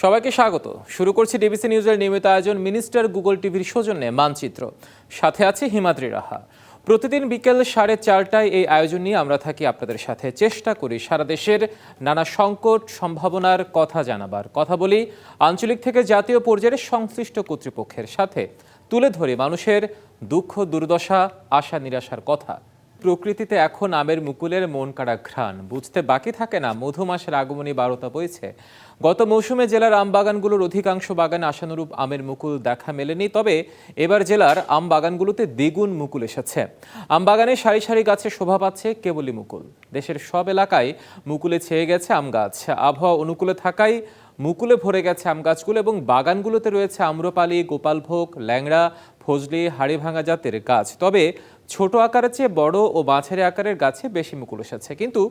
সবাইকে স্বাগত। শুরু করছি ডিবিসি নিউজের নিয়মিত আয়োজন মিনিস্টার গুগল টিভির সৌজন্যে মানচিত্র। সাথে আছে হিমাদ্রি রাহা। প্রতিদিন বিকেল সাড়ে চারটায় এই আয়োজন নিয়ে আমরা থাকি আপনাদের সাথে। চেষ্টা করি সারা দেশের নানা সংকট, সম্ভাবনার কথা জানাবার। কথা বলি আঞ্চলিক থেকে জাতীয় পর্যায়ের সংশ্লিষ্ট কর্তৃপক্ষের সাথে। তুলে ধরি মানুষের দুঃখ, দুর্দশা, আশা, নিরাশার কথা। প্রকৃতিতে এখন আমের মুকুলের মন কাড়া ঘ্রাণ বুঝতে বাকি থাকে না মধু মাসের আগমনী বারতা বইছে। গত মৌসুমে জেলার আম বাগানগুলোর অধিকাংশ বাগানে আশানুরূপ আমের মুকুল দেখা মেলেনি, তবে এবার জেলার আম বাগানগুলোতে দ্বিগুণ মুকুল এসেছে। আম বাগানে সারি সারি গাছে শোভা পাচ্ছে কেবলই মুকুল। দেশের সব এলাকায় মুকুলে ছেয়ে গেছে আম গাছ। আবহাওয়া অনুকূলে থাকায় মুকুলে ভরে গেছে আম গাছগুলো এবং বাগানগুলোতে রয়েছে আম্রপালি, গোপালভোগ, ল্যাংড়া, ফজলি, হাড়িভাঙা জাতের গাছ। তবে ছোট আকারের চেয়ে বড় ও মাঝারি আকারের গাছে বেশি মুকুল আছে কিন্তু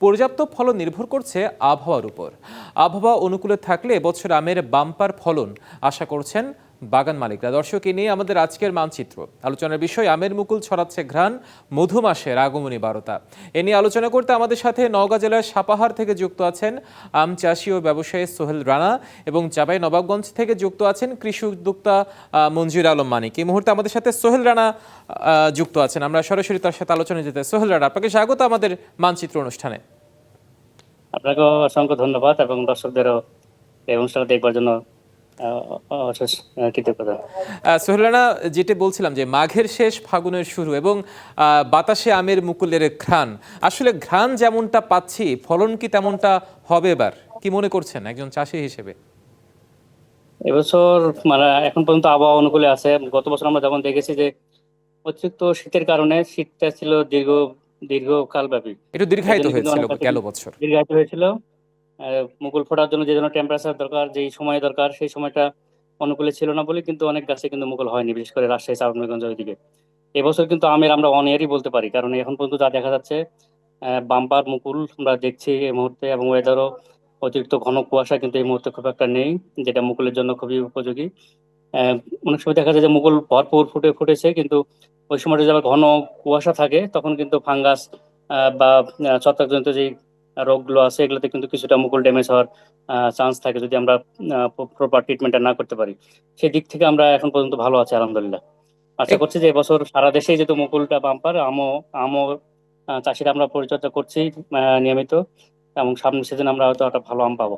পর্যাপ্ত ফলন নির্ভর করছে আবহাওয়ার উপর। আবহাওয়া অনুকূলে থাকলে এবছর আমের বাম্পার ফলন আশা করছেন বাগান মালিকরা দর্শক নিয়ে আমাদের আজকের মানচিত্র। আলোচনার বিষয়, আমের মুকুল ছড়াচ্ছে ঘ্রাণ, মধু মাসের আগমনী বারতা। এ নিয়ে আলোচনা করতে আমাদের সাথে নওগাঁ জেলার সাপাহার থেকে যুক্ত আছেন আম চাষি ও ব্যবসায়ী সোহেল রানা এবং চাপাই নবাবগঞ্জ থেকে যুক্ত আছেন কৃষি উদ্যোক্তা মঞ্জুর আলম মানিক। এই মুহূর্তে আমাদের সাথে সোহেল রানা যুক্ত আছেন। আমরা সরাসরি তার সাথে আলোচনায় যেতে সোহেল রানা, আপনাকে স্বাগত আমাদের মানচিত্র অনুষ্ঠানে। আপনাকেও অসংখ্য ধন্যবাদ এবং দর্শকদেরও এই অনুষ্ঠানটা দেখবার জন্য আহ, অশেষ আহ, কৃতজ্ঞতা আহ, সোহেল রানা যেটা বলছিলাম যে মাঘের শেষ ফাগুনের শুরু এবং বাতাসে আমের মুকুলের ঘ্রাণ। আসলে ঘ্রাণ যেমনটা পাচ্ছি ফলন কি তেমনটা হবে এবার? কি মনে করছেন একজন চাষি হিসেবে? এবছর মানে এখন পর্যন্ত আবহাওয়া অনুকূলে আছে। গত বছর আমরা যেমন দেখেছি যে অতিরিক্ত শীতের কারণে শীতটা ছিল দীর্ঘ দীর্ঘকাল ব্যাপী একটু দীর্ঘায়িত হয়েছিল গেল বছর। দীর্ঘায়িত হয়েছিল। মুকুল ফোটার জন্য যে জন্য টেম্পারেচার দরকার, যেই সময় দরকার, সেই সময়টা অনুকূলে ছিল না বলে কিন্তু অনেক গাছে কিন্তু মুকুল হয়নি, বিশেষ করে রাজশাহী চাঁপাইনবাবগঞ্জ ওইদিকে এবছর কিন্তু আমের আমরা অন ইয়ারই বলতে পারি, কারণ এখন পর্যন্ত যা দেখা যাচ্ছে বাম্পার মুকুল আমরা দেখছি এই মুহূর্তে এবং ওয়েদারও অতিরিক্ত ঘন কুয়াশা কিন্তু এই মুহূর্তে খুব একটা নেই, যেটা মুকুলের জন্য খুবই উপযোগী। অনেক সময় দেখা যায় যে মুকুল ভরপুর ফুটে ফুটেছে, কিন্তু ওই সময়টা যদি ঘন কুয়াশা থাকে, তখন কিন্তু ফাঙ্গাস বা ছত্রাকজনিত যেই রোগগুলো আছে এগুলোতে কিন্তু কিছুটা মুকুল ড্যামেজ হওয়ার চান্স থাকে যদি আমরা প্রপার ট্রিটমেন্টটা না করতে পারি। সেই দিক থেকে আমরা এখন পর্যন্ত ভালো আছি আলহামদুলিল্লাহ। আশা করছি যে এবছর সারা দেশেই যেহেতু মুকুলটা বাম্পার আমও আমও চাষিরা আমরা পরিচর্যা করছি নিয়মিত এবং সামনের সিজন আমরা হয়তো একটা ভালো আম পাবো।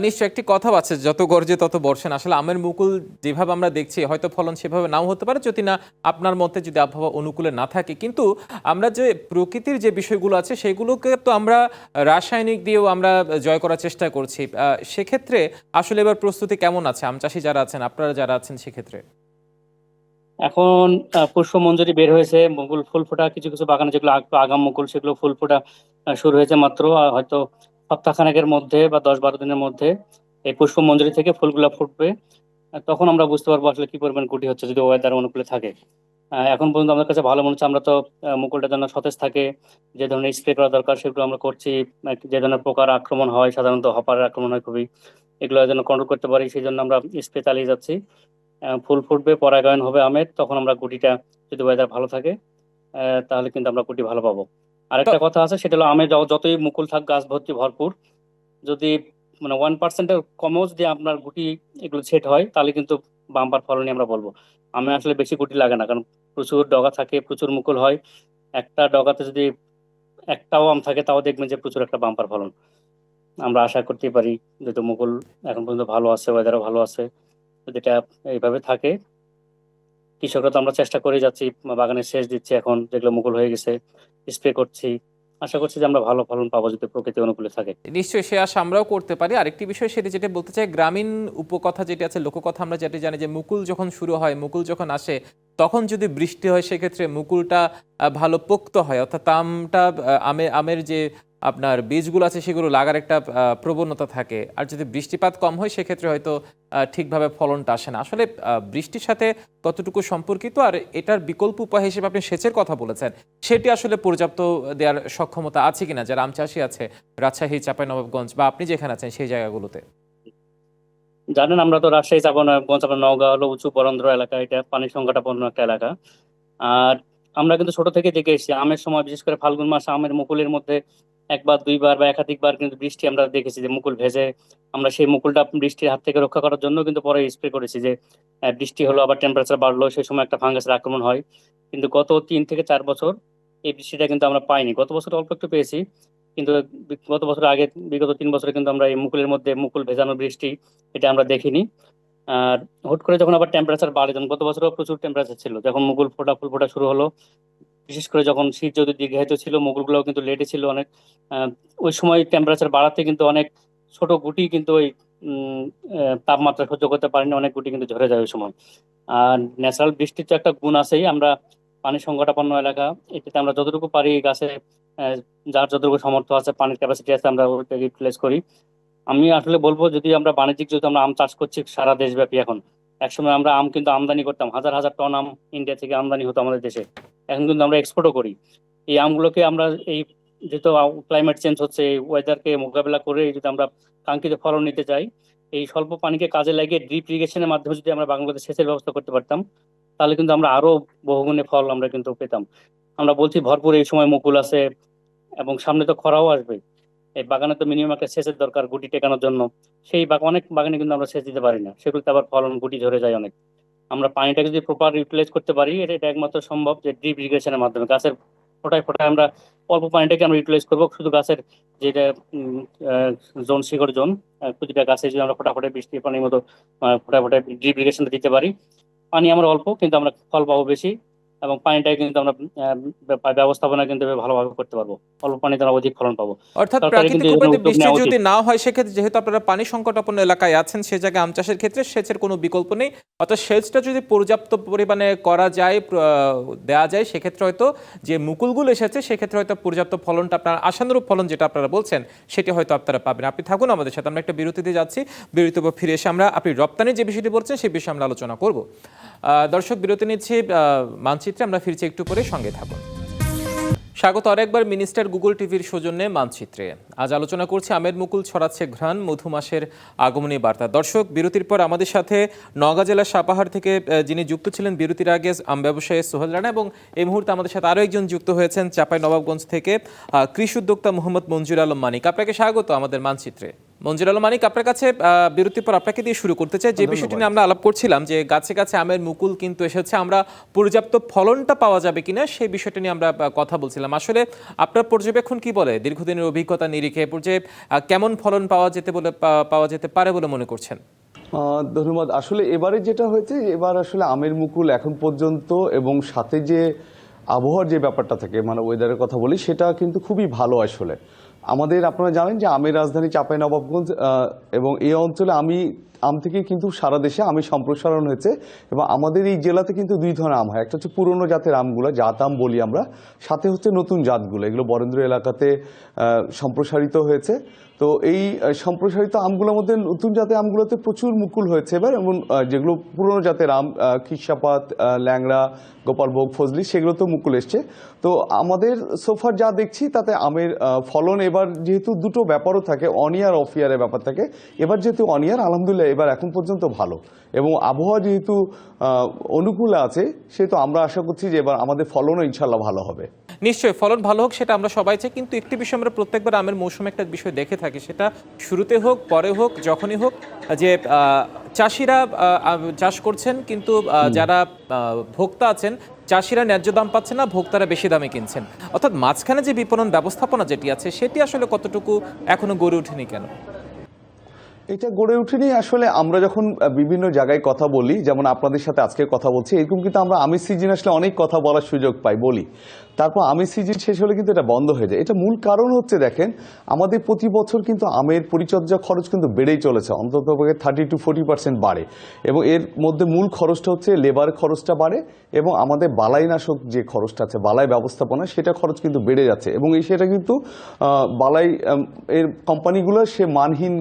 নিশ্চয় একটি কথা আছে, যত গর্জে তত বর্ষণ আসলে আমের মুকুল যেভাবে আমরা দেখছি, হয়তো ফলন সেভাবে নাও হতে পারে, যদি না, আপনার মতে যদি আবহাওয়া অনুকূলে না থাকে। কিন্তু আমরা যে প্রকৃতির যে বিষয়গুলো আছে, সেগুলোকে তো আমরা রাসায়নিক দিয়েও আমরা জয় করার চেষ্টা করছি। সেক্ষেত্রে আসলে এবার প্রস্তুতি কেমন আছে? আম চাষি যারা আছেন, আপনারা যারা আছেন, সেক্ষেত্রে? এখন পুষ্প মঞ্জুরি বের হয়েছে, মুকুল ফুল ফোটা, কিছু কিছু বাগানে যেগুলো আগ- আগাম মুকুল, সেগুলো ফুল ফোটা শুরু হয়েছে মাত্র হয়তো সপ্তাহখানেকের মধ্যে বা দশ বারো দিনের মধ্যে এই পুষ্প মঞ্জুরি থেকে ফুলগুলো ফুটবে। তখন আমরা বুঝতে পারব আসলে কি পরিমাণ গুটি হচ্ছে যদি ওয়েদার অনুকূলে থাকে। এখন পর্যন্ত আমাদের কাছে ভালো মনে হচ্ছে, আমরা তো মুকুলটা যেন সতেজ থাকে, যে ধরনের স্প্রে করা দরকার সেগুলো আমরা করছি যে ধরনের পোকার আক্রমণ হয়, সাধারণত হপারের আক্রমণ হয় খুবই। এগুলো যেন কন্ট্রোল করতে পারি, সেই জন্য আমরা স্প্রে চালিয়ে যাচ্ছি। ফুল ফুটবে, পরাগায়ন হবে আমের, তখন আমরা গুটিটা যদি ওয়েদার ভালো থাকে তাহলে কিন্তু আমরা গুটি ভালো পাবো। আরেকটা কথা আছে সেটা হলো আমের যতই মুকুল থাক গাছ ভর্তি ভরপুর। যদি মানে ওয়ান পার্সেন্টের কমেও যদি আপনার গুটি এগুলো সেট হয় তাহলে কিন্তু বাম্পার ফলনই আমরা বলব। আমে আসলে বেশি গুটি লাগে না কারণ প্রচুর ডগা থাকে প্রচুর মুকুল হয়। একটা ডগাতে যদি একটাও আম থাকে তাও দেখবেন যে প্রচুর একটা বাম্পার ফলন। আমরা আশা করতেই পারি যেহেতু মুকুল এখন পর্যন্ত ভালো আছে ওয়েদারও ভালো আছে যদি এটা এইভাবে থাকে কৃষকরা তো আমরা চেষ্টা করে যাচ্ছি বাগানে শেষ দিচ্ছি, এখন যেগুলো মুকুল হয়ে গেছে স্প্রে করছি। আশা করছি যে আমরা ভালো ফলন পাবো যদি প্রকৃতি অনুকূলে থাকে। নিশ্চয়ই সে আশা আমরাও করতে পারি। আরেকটি বিষয় সেটি যেটা বলতে চাই, গ্রামীণ উপকথা যেটি আছে, লোককথা আমরা যেটি জানি যে মুকুল যখন শুরু হয়, মুকুল যখন আসে তখন যদি বৃষ্টি হয়, সেক্ষেত্রে মুকুলটা ভালো পোক্ত হয়। অর্থাৎ আমটা আমে, আমের যে আপনার বীজগুলো আছে, সেগুলো লাগার একটা প্রবণতা থাকে। আর যদি বৃষ্টিপাত কম হয়, সেক্ষেত্রে হয়তো ঠিকভাবে ফলনটা আসে না। আসলে বৃষ্টির সাথে কতটুকু সম্পর্কিত, আর এটার বিকল্প উপায় হিসেবে আপনি সেচের কথা বলেছেন, সেটি আসলে পর্যাপ্ত দেওয়ার সক্ষমতা আছে কিনা? যারা আম চাষি আছে, রাজশাহী, চাঁপাইনবাবগঞ্জ বা আপনি যেখানে আছেন, সেই জায়গাগুলোতে। জানেন, আমরা তো রাজশাহী চাপানগঞ্জ আপনার নওগাঁ হলো উঁচু বরন্দ্র এলাকা, এটা পানির সংকটাপন্ন একটা এলাকা। আর আমরা কিন্তু ছোট থেকে দেখে এসেছি, আমের সময়, বিশেষ করে ফাল্গুন মাসে আমের মুকুলের মধ্যে একবার, দুইবার বা একাধিকবার কিন্তু বৃষ্টি আমরা দেখেছি যে মুকুল ভেজে, আমরা সেই মুকুলটা বৃষ্টির হাত থেকে রক্ষা করার জন্য কিন্তু পরে স্প্রে করেছি যে বৃষ্টি হলো, আবার টেম্পারেচার বাড়লো, সেই সময় একটা ফাঙ্গাসের আক্রমণ হয়। কিন্তু গত তিন থেকে চার বছর এই বৃষ্টিটা কিন্তু আমরা পাইনি। গত বছর অল্প একটু পেয়েছি কিন্তু গত বছর আগে, বিগত তিন বছরে কিন্তু আমরা এই মুকুলের মধ্যে মুকুল ভেজানো বৃষ্টি এটা আমরা দেখিনি। আর হুট করে যখন আবার টেম্পারেচার বাড়ে, যখন গত বছরও প্রচুর টেম্পারেচার ছিল, যখন মুকুল ফোটা, ফুল ফোটা শুরু হলো, বিশেষ করে যখন শীত যদি দীর্ঘায়িত ছিল মুকুলগুলো কিন্তু লেটে ছিল অনেক ওই সময় টেম্পারেচার বাড়াতে কিন্তু অনেক ছোট গুটি কিন্তু ওই তাপমাত্রা সহ্য করতে পারেনি, অনেক গুটি কিন্তু ঝরে যায় ওই সময়। আর ন্যাচারাল বৃষ্টির তো একটা গুণ আছেই, আমরা পানি সংকটাপন্ন এলাকা, এটাতে আমরা যতটুকু পারি গাছে যার যতটুকু সামর্থ্য আছে, পানির ক্যাপাসিটি আছে, আমরা ওইটা ইউটিলাইজ করি। আমি আসলে বলব, যদি আমরা বাণিজ্যিক, যেহেতু আমরা আম চাষ করছি সারা দেশব্যাপী এখন, একসময় আমরা আম কিন্তু আমদানি করতাম। হাজার হাজার টন আম ইন্ডিয়া থেকে আমদানি হতো আমাদের দেশে। এখন কিন্তু আমরা এক্সপোর্টও করি। এই আমগুলোকে আমরা এই যেহেতু ক্লাইমেট চেঞ্জ হচ্ছে, এই ওয়েদারকে মোকাবেলা করে যদি আমরা কাঙ্ক্ষিত ফলন নিতে চাই, এই স্বল্প পানিকে কাজে লাগিয়ে ড্রিপ ইরিগেশনের মাধ্যমে যদি আমরা বাংলাদেশ সেচের ব্যবস্থা করতে পারতাম, তাহলে কিন্তু আমরা আরও বহুগুণে ফল আমরা কিন্তু পেতাম। আমরা বলছি ভরপুর এই সময় মুকুল আছে এবং সামনে তো খরাও আসবে। এই বাগানে তো মিনিমাম একটা সেচের দরকার গুটি টেকানোর জন্য। সেই অনেক বাগানে কিন্তু আমরা সেচ দিতে পারি না। সেগুলোতে আবার ফলন, গুটি ঝরে যায় অনেক। আমরা পানিটা যদি প্রপার ইউটিলাইজ করতে পারি, এটা এটা একমাত্র সম্ভব যে ড্রিপ ইরিগেশনের মাধ্যমে। গাছের ফোটায় ফোটায় আমরা অল্প পানিটাকে আমরা ইউটিলাইজ করব। শুধু গাছের যেটা জোন, শিকড় জোন প্রতিটা গাছে যদি আমরা ফোটা ফোটায় বৃষ্টি, পানির মতো ফোটায় ড্রিপ ইরিগেশন দিতে পারি। পানি আমরা অল্প, কিন্তু আমরা ফল পাবো বেশি। এবং পানিটাকে কিন্তু আমরা ব্যবস্থাপনা কিন্তু ভালোভাবে করতে পারব। অল্প পানিতে আমরা অধিক ফলন পাবো। অর্থাৎ প্রাকৃতিক উপায়ে বৃষ্টি যদি না হয় সেক্ষেত্রে যেহেতু আপনারা পানি সংকটাপন্ন এলাকায় আছেন সে জায়গায় আম চাষের ক্ষেত্রে সেচের কোনো বিকল্প নেই। অর্থাৎ সেচটা যদি পর্যাপ্ত পরিমাণে করা যায় দেওয়া যায় সেক্ষেত্রে হয়তো যে মুকুলগুলো এসেছে সেক্ষেত্রে হয়তো পর্যাপ্ত ফলনটা আপনার আশানুরূপ ফলন যেটা আপনারা বলছেন সেটি হয়তো আপনারা পাবেন। আপনি থাকুন আমাদের সাথে আমরা একটা বিরতিতে যাচ্ছি। বিরতি পর ফিরে এসে আমরা আপনি রপ্তানির যে বিষয়টি বলছেন সেই বিষয়ে আমরা আলোচনা করব। আহ, দর্শক বিরতি নিচ্ছি আহ, মানচিত্রে আমরা ফিরছি একটু পরে সঙ্গে থাকুন। স্বাগত আরেকবার মিনিস্টার গুগল টিভির সৌজন্যে মানচিত্রে। আজ আলোচনা করছি আমের মুকুল ছড়াচ্ছে ঘ্রাণ মধুমাসের আগমনী বার্তা। দর্শক বিরতির পর আমাদের সাথে নওগাঁ জেলার সাপাহার থেকে যিনি যুক্ত ছিলেন বিরতির আগে আম ব্যবসায়ী সোহেল রানা এবং এই মুহূর্তে আমাদের সাথে আরও একজন যুক্ত হয়েছেন চাপাই নবাবগঞ্জ থেকে কৃষি উদ্যোক্তা মোহাম্মদ মঞ্জুর আলম মানিক। আপনাকে স্বাগত আমাদের মানচিত্রে। মঞ্জুর আলম মানিক আপনার কাছে বিরতির পর আপনাকে দিয়ে শুরু করতে চাই। যে বিষয়টি নিয়ে আমরা আলাপ করছিলাম যে গাছে গাছে আমের মুকুল কিন্তু এসেছে আমরা পর্যাপ্ত ফলনটা পাওয়া যাবে কিনা সেই বিষয়টা নিয়ে আমরা কথা বলছিলাম। আসলে আপনার পর্যবেক্ষণ কি বলে? দীর্ঘদিনের অভিজ্ঞতা নিরিখে এ পর্যায়ে কেমন ফলন পাওয়া যেতে বলে পাওয়া যেতে পারে বলে মনে করছেন? ধন্যবাদ। আসলে এবারে যেটা হয়েছে এবার আসলে আমের মুকুল এখন পর্যন্ত এবং সাথে যে আবহাওয়ার যে ব্যাপারটা থাকে মানে ওয়েদারের কথা বলি, সেটা কিন্তু খুবই ভালো আসলে। আমাদের, আপনারা জানেন যে আমের রাজধানী চাঁপাই নবাবগঞ্জ এবং এই অঞ্চলে আমি আম থেকে কিন্তু সারা দেশে আমি সম্প্রসারণ হয়েছে এবং আমাদের এই জেলাতে কিন্তু দুই ধরনের আম হয়। একটা হচ্ছে পুরনো জাতের আমগুলো, জাত আম বলি আমরা। সাথে হচ্ছে নতুন জাতগুলো, এগুলো বরেন্দ্র এলাকাতে সম্প্রসারিত হয়েছে। তো এই সম্প্রসারিত আমগুলোর মধ্যে নতুন জাতের আমগুলোতে প্রচুর মুকুল হয়েছে এবার এবং যেগুলো পুরনো জাতের আম খিসাপাত ল্যাংড়া, গোপালভোগ, ফজলি, সেগুলো তো মুকুল এসছে। তো আমাদের সোফার যা দেখছি তাতে আমের ফলন এবার যেহেতু দুটো ব্যাপারও থাকে অনিয়ার অফিয়ারের ব্যাপার থাকে। এবার যেহেতু অনিয়ার আলহামদুলিল্লাহ এবার এখন পর্যন্ত ভালো। এবং আবহাওয়া যেহেতু অনুকূলে আছে সেহেতু আমরা আশা করছি যে এবার আমাদের ফলনও ইনশাল্লাহ ভালো হবে। নিশ্চয়ই ফলন ভালো হোক সেটা আমরা সবাই চাই কিন্তু একটি বিষয় আমরা প্রত্যেকবার আমের মৌসুমে একটা বিষয় দেখে থাকি সেটা শুরুতে হোক পরে হোক যখনই হোক যে চাষিরা চাষ করছেন কিন্তু যারা ভোক্তা আছেন চাষিরা ন্যায্য দাম পাচ্ছে না ভোক্তারা বেশি দামে কিনছেন। অর্থাৎ মাঝখানে যে বিপণন ব্যবস্থাপনা যেটি আছে সেটি আসলে কতটুকু এখনও গড়ে ওঠেনি কেন? এটা গড়ে উঠেনি। আসলে আমরা যখন বিভিন্ন জায়গায় কথা বলি, যেমন আপনাদের সাথে আজকে কথা বলছি, এরকম কিন্তু আমরা আমি সিজিন আসলে অনেক কথা বলার সুযোগ পাই, বলি। তারপর আমের সিজন শেষ হলে কিন্তু এটা বন্ধ হয়ে যায়। এটা মূল কারণ হচ্ছে দেখেন, আমাদের প্রতি বছর কিন্তু আমের পরিচর্যা খরচ কিন্তু বেড়েই চলেছে। অন্তত থার্টি টু ফোর্টি পার্সেন্ট বাড়ে। এবং এর মধ্যে মূল খরচটা হচ্ছে লেবার খরচটা বাড়ে এবং আমাদের বালাইনাশক যে খরচটা আছে, বালাই ব্যবস্থাপনা, সেটা খরচ কিন্তু বেড়ে যাচ্ছে। এবং এই সেটা কিন্তু বালাই এর কোম্পানিগুলো সে মানহীন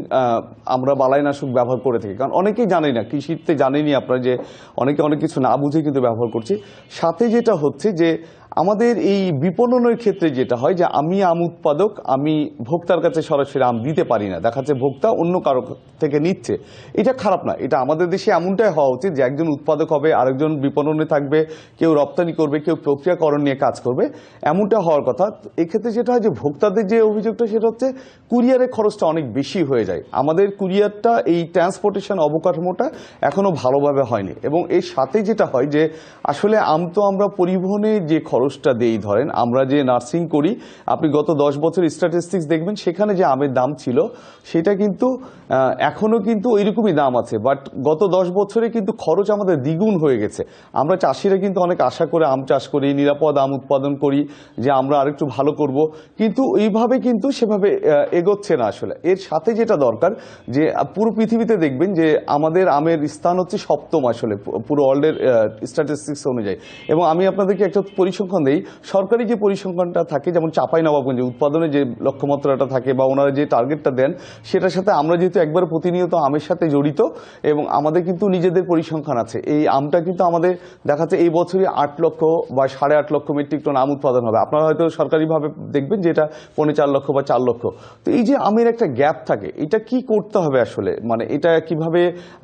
আমরা বালাইনাশক ব্যবহার করে থাকি। কারণ অনেকেই জানে না, কৃষিতে জানেনি আপনারা যে অনেকে অনেক কিছু না বুঝে কিন্তু ব্যবহার করছি। সাথে যেটা হচ্ছে যে আমাদের এই বিপণনের ক্ষেত্রে যেটা হয় যে আমি আম উৎপাদক, আমি ভোক্তার কাছে সরাসরি আম দিতে পারি না। দেখা যাচ্ছে ভোক্তা অন্য কারও থেকে নিচ্ছে। এটা খারাপ না। এটা আমাদের দেশে এমনটাই হওয়া উচিত যে একজন উৎপাদক হবে, আরেকজন বিপণনে থাকবে, কেউ রপ্তানি করবে, কেউ প্রক্রিয়াকরণ নিয়ে কাজ করবে। এমনটা হওয়ার কথা। এক্ষেত্রে যেটা হয় যে ভোক্তাদের যে অভিযোগটা, সেটা হচ্ছে কুরিয়ারের খরচটা অনেক বেশি হয়ে যায়। আমাদের কুরিয়ারটা এই ট্রান্সপোর্টেশন অবকাঠামোটা এখনও ভালোভাবে হয়নি। এবং এর সাথে যেটা হয় যে আসলে আম তো আমরা পরিবহনে যে খরচটা দেই ধরেন। আমরা যে নার্সিং করি, আপনি গত দশ বছর স্ট্যাটিস্টিক্স দেখবেন, সেখানে যে আমের দাম ছিল, সেটা কিন্তু এখনও এখনও কিন্তু ওইরকমই দাম আছে। বাট গত দশ বছরে কিন্তু খরচ আমাদের দ্বিগুণ হয়ে গেছে। আমরা চাষিরা কিন্তু অনেক আশা করে আম চাষ করি, নিরাপদ আম উৎপাদন করি, যে আমরা আরেকটু ভালো করব। কিন্তু এইভাবে কিন্তু সেভাবে এগোচ্ছে না আসলে। এর সাথে যেটা দরকার, যে পুরো পৃথিবীতে দেখবেন যে আমাদের আমের স্থান হচ্ছে সপ্তম আসলে পুরো ওয়ার্ল্ডের স্ট্যাটিস্টিক্স অনুযায়ী। এবং আমি আপনাদেরকে একটা পরিসংখ্যান দিই সরকারি যে পরিসংখ্যানটা থাকে, যেমন চাপাই নবাবগঞ্জে উৎপাদনে যে লক্ষ্যমাত্রাটা থাকে বা ওনারা যে টার্গেটটা দেন, সেটার সাথে আমরা যেহেতু একবার প্রতিনিয়ত আমের সাথে জড়িত এবং আমাদের কিন্তু নিজেদের পরিসংখ্যান আছে। এই আমটা কিন্তু আমাদের দেখাচ্ছে এই বছরই আট লক্ষ বা সাড়ে আট লক্ষ মেট্রিক টন আম উৎপাদন হবে। আপনারা হয়তো সরকারিভাবে দেখবেন যে এটা পৌনে চার লক্ষ বা চার লক্ষ। তো এই যে আমের একটা গ্যাপ থাকে, এটা কি করতে হবে আসলে? মানে এটা কীভাবে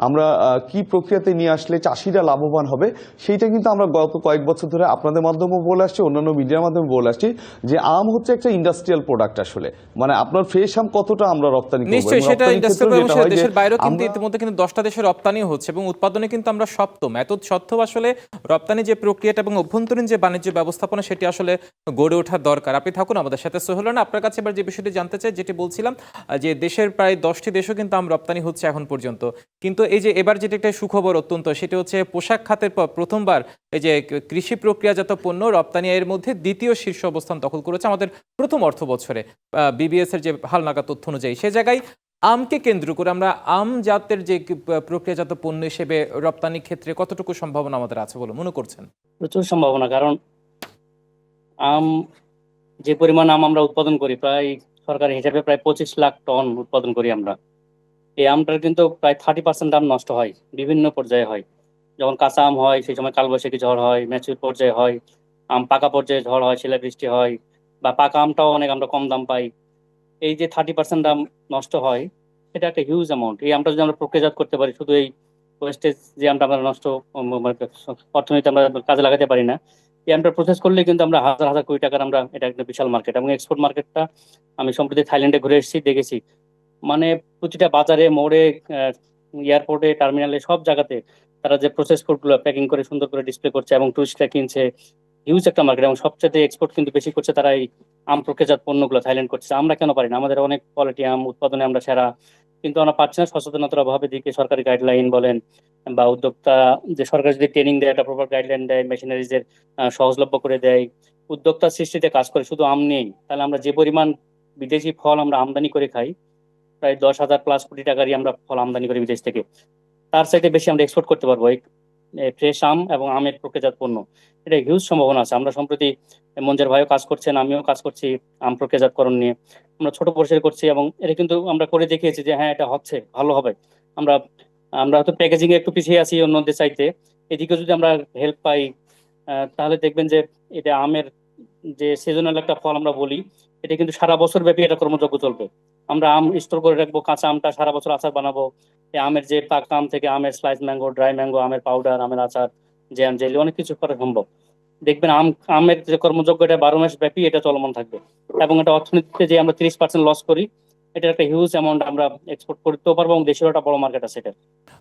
আমরা কি প্রক্রিয়াতে নিয়ে আসলে চাষিরা লাভবান হবে? সেইটা কিন্তু আমরা গত কয়েক বছর ধরে আপনাদের মাধ্যমে বলে আসছি অন্যান্য মিডিয়ার মাধ্যমে বলে আসছি যে আম হচ্ছে একটা ইন্ডাস্ট্রিয়াল প্রোডাক্ট আসলে। মানে আপনার ফ্রেশ আম কতটা আমরা রপ্তানি করব? নিশ্চয়ই সেটা ইন্ডাস্ট্রিয়াল দেশের বাইরেও কিন্তু ইতিমধ্যে কিন্তু দশটা দেশের রপ্তানি হচ্ছে এবং উৎপাদনে কিন্তু আমরা সপ্তম। এত সত্ত্বেও আসলে রপ্তানি যে প্রক্রিয়াটা এবং অভ্যন্তরীণ যে বাণিজ্য ব্যবস্থাপনা সেটি আসলে গড়ে ওঠার দরকার। আপনি থাকুন আমাদের সাথে। সোহেলন আপনার কাছে এবার যে বিষয়টি জানতে চাই যেটি বলছিলাম যে দেশের প্রায় দশটি দেশও কিন্তু আম রপ্তানি হচ্ছে এখন পর্যন্ত। কিন্তু এই যে এবার যেটি একটা সুখবর অত্যন্ত সেটি হচ্ছে পোশাক খাতের পর প্রথমবার এই যে কৃষি প্রক্রিয়াজাত পণ্য রপ্তানি এর মধ্যে দ্বিতীয় শীর্ষ অবস্থান দখল করেছে আমাদের প্রথম অর্থ বছরে বিবিএস এর যে হালনাগা তথ্য অনুযায়ী সে জায়গায় আমকে কেন্দ্র করে আমরা আম জাতের যে প্রক্রিয়াজাত পণ্য হিসেবে রপ্তানি ক্ষেত্রে কতটুকু সম্ভাবনা আমাদের আছে বলে মনে করছেন? প্রচুর সম্ভাবনা, কারণ আম, যে পরিমাণ আম আমরা উৎপাদন করি, প্রায় সরকারি হিসাবে প্রায় পঁচিশ লাখ টন উৎপাদন করি আমরা। এই আমটার কিন্তু প্রায় থার্টি পার্সেন্ট আম নষ্ট হয়, বিভিন্ন পর্যায়ে হয়। যখন কাঁচা আম হয়, সেই সময় কালবৈশাখী ঝড় হয় ম্যাচুর পর্যায়ে হয় আম পাকা পর্যায়ে ঝড় হয় শিলাবৃষ্টি হয় বা পাকা আমটাও অনেক, আমরা কম দাম পাই। এই যে থার্টি পার্সেন্ট দাম নষ্ট হয়, এটা একটা হিউজ অ্যামাউন্ট এই আমটা যদি আমরা প্রক্রিয়াজাত করতে পারি, শুধু এই ওয়েস্টেজ যে আমটা আমরা নষ্ট মানে অর্থনীতি আমরা কাজে লাগাতে পারি না, এই আমটা প্রসেস করলে কিন্তু আমরা হাজার হাজার কোটি টাকার আমরা এটা একটা বিশাল মার্কেট এবং এক্সপোর্ট মার্কেটটা আমি সম্প্রতি থাইল্যান্ডে ঘুরে এসেছি, দেখেছি। মানে প্রতিটা বাজারে, মোড়ে এয়ারপোর্টে টার্মিনালে সব জায়গাতে তারা যে প্রসেস ফুডগুলো প্যাকিং করে সুন্দর করে ডিসপ্লে করছে এবং টুরিস্টরা কিনছে হিউজ একটা মার্কেট এবং সবচেয়ে এক্সপোর্ট কিন্তু বেশি করছে তারা এই আম প্রক্রিয়াজাত পণ্যগুলো থাইল্যান্ড করছে আমরা কেন পারি না? আমাদের অনেক কোয়ালিটি আম উৎপাদনে আমরা সেরা। কিন্তু আমরা পাচ্ছি না সচেতনতার অভাবে দিকে সরকারি গাইডলাইন বলেন বা উদ্যোক্তা যে সরকার যদি ট্রেনিং দেয়, একটা প্রপার গাইডলাইন দেয় মেশিনারিজের সহজলভ্য করে দেয়, উদ্যোক্তা সৃষ্টিতে কাজ করে, শুধু আম নেই তাহলে আমরা যে পরিমাণ বিদেশি ফল আমরা আমদানি করে খাই, প্রায় দশ হাজার প্লাস কোটি টাকারই আমরা ফল আমদানি করি বিদেশ থেকে। তার চাইতে বেশি আমরা এক্সপোর্ট করতে পারব। ফ্রেশ আম এবং আমের প্রক্রিয়াজাত পণ্য। এটা হিউজ সম্ভাবনা আছে। আমরা সম্প্রতি মঞ্জের ভাইও কাজ করছেন, আমিও কাজ করছি আম প্রক্রিয়াজাতকরণ নিয়ে। আমরা ছোট পরিসরে করছি এবং এটা কিন্তু আমরা করে দেখিয়েছি যে হ্যাঁ এটা হচ্ছে, ভালো হবে। আমরা আমরা হয়তো প্যাকেজিং একটু পিছিয়ে আছি অন্যদের চাইতে। এদিকে যদি আমরা হেল্প পাই তাহলে দেখবেন যে, এটা আমের যে সিজনাল একটা ফল আমরা বলি এটা কিন্তু সারা বছর ব্যাপী এটা কর্মযজ্ঞ চলবে। আমরা আম স্টোর করে রাখব, কাঁচা আমটা সারা বছর আচার বানাবো। এই আমের যে পাকা, আম থেকে আমের স্লাইস ম্যাঙ্গো ড্রাই ম্যাঙ্গো আমের পাউডার আমের আচার জ্যাম জেলি অনেক কিছু করা সম্ভব। দেখবেন আম, আমের যে কর্মযজ্ঞ, এটা বারো মাস ব্যাপী এটা চলমান থাকবে। এবং এটা অর্থনীতিতে যে আমরা তিরিশ পার্সেন্ট লস করি এটার একটা হিউজ অ্যামাউন্ট আমরা এক্সপোর্ট করতেও পারব এবং দেশের একটা বড় মার্কেট আছে এটা।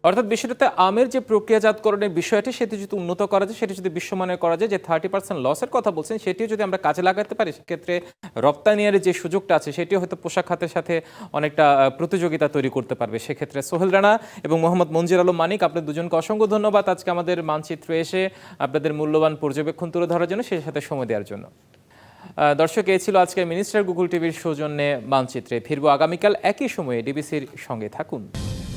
অর্থাৎ বিষয়টাতে আমের যে প্রক্রিয়াজাতকরণের বিষয়টি, সেটি যদি উন্নত করা যায়, সেটি যদি বিশ্বমানের করা যায়, যে থার্টি পার্সেন্ট লসের কথা বলছেন, সেটিও যদি আমরা কাজে লাগাতে পারি, সেক্ষেত্রে রপ্তানিয়ার যে সুযোগটা আছে, সেটিও হয়তো পোশাক খাতের সাথে অনেকটা প্রতিযোগিতা তৈরি করতে পারবে। সেক্ষেত্রে সোহেল রানা এবং মোহাম্মদ মঞ্জির আলম মানিক, আপনাদের দুজনকে অসংখ্য ধন্যবাদ আজকে আমাদের মানচিত্র এসে, আপনাদের মূল্যবান পর্যবেক্ষণ তুলে ধরার জন্য, সেই সাথে সময় দেওয়ার জন্য। দর্শক এই ছিল আজকের মিনিস্টার গুগল টিভির সৌজন্যে মানচিত্রে। ফিরবো আগামীকাল একই সময়ে ডিবিসির সঙ্গে থাকুন।